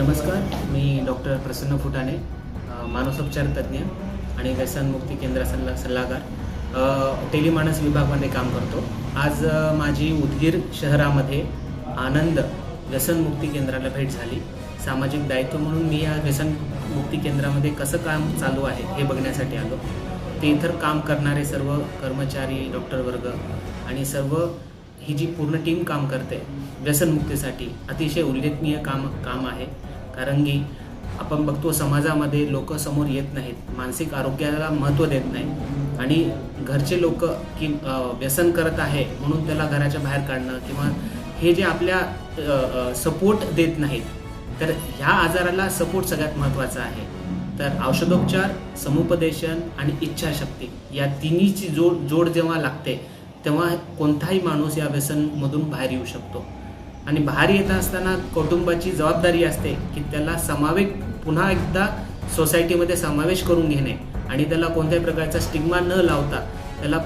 नमस्कार मी डॉक्टर प्रसन्न फुटाणे मानसोपचार तज्ज्ञ आणि व्यसनमुक्ती केंद्र सल्ला सल्लागार. टेलिमानस विभागमध्ये काम करतो. आज माझी उदगीर शहरामध्ये आनंद व्यसनमुक्ती केंद्राला भेट झाली. सामाजिक दायित्व म्हणून मी या व्यसनमुक्ती केंद्रामध्ये कसं काम चालू आहे हे बघण्यासाठी आलो. ते इतर काम करणारे सर्व कर्मचारी डॉक्टर वर्ग आणि सर्व ही जी पूर्ण टीम काम करते व्यसनमुक्तीसाठी अतिशय उल्लेखनीय काम काम आहे. कारण की आपण बघतो समाजामध्ये लोक समोर येत नाहीत. मानसिक आरोग्याला महत्त्व देत नाही. आणि घरचे लोक की व्यसन करत आहे म्हणून त्याला घराच्या बाहेर काढणं किंवा हे जे आपल्या सपोर्ट देत नाहीत तर ह्या आजाराला सपोर्ट सगळ्यात महत्त्वाचा आहे. तर औषधोपचार समुपदेशन आणि इच्छाशक्ती या तिन्हीची जोड जोड जेव्हा लागते तेव्हा कोणताही माणूस या व्यसनमधून बाहेर येऊ शकतो. आणि बाहेर येत असताना कुटुंबाची जबाबदारी असते की त्याला समावेश पुन्हा एकदा सोसायटीमध्ये समावेश करून घेणे. आणि त्याला कोणत्याही प्रकारचा स्टिग्मा न लावता त्याला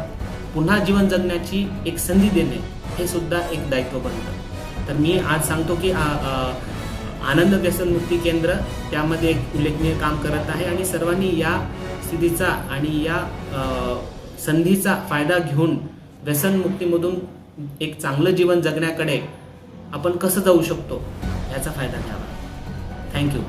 पुन्हा जीवन जगण्याची एक संधी देणे हे सुद्धा एक दायित्व बनतं. तर मी आज सांगतो की आ- आ- आनंद व्यसनमुक्ती केंद्र त्यामध्ये एक उल्लेखनीय काम करत आहे आणि सर्वांनी या स्थितीचा आणि या संधीचा फायदा घेऊन व्यसनमुक्तीमधून एक चांगलं जीवन जगण्याकडे आपण कसं जाऊ शकतो? याचा फायदा घ्यावा. थँक्यू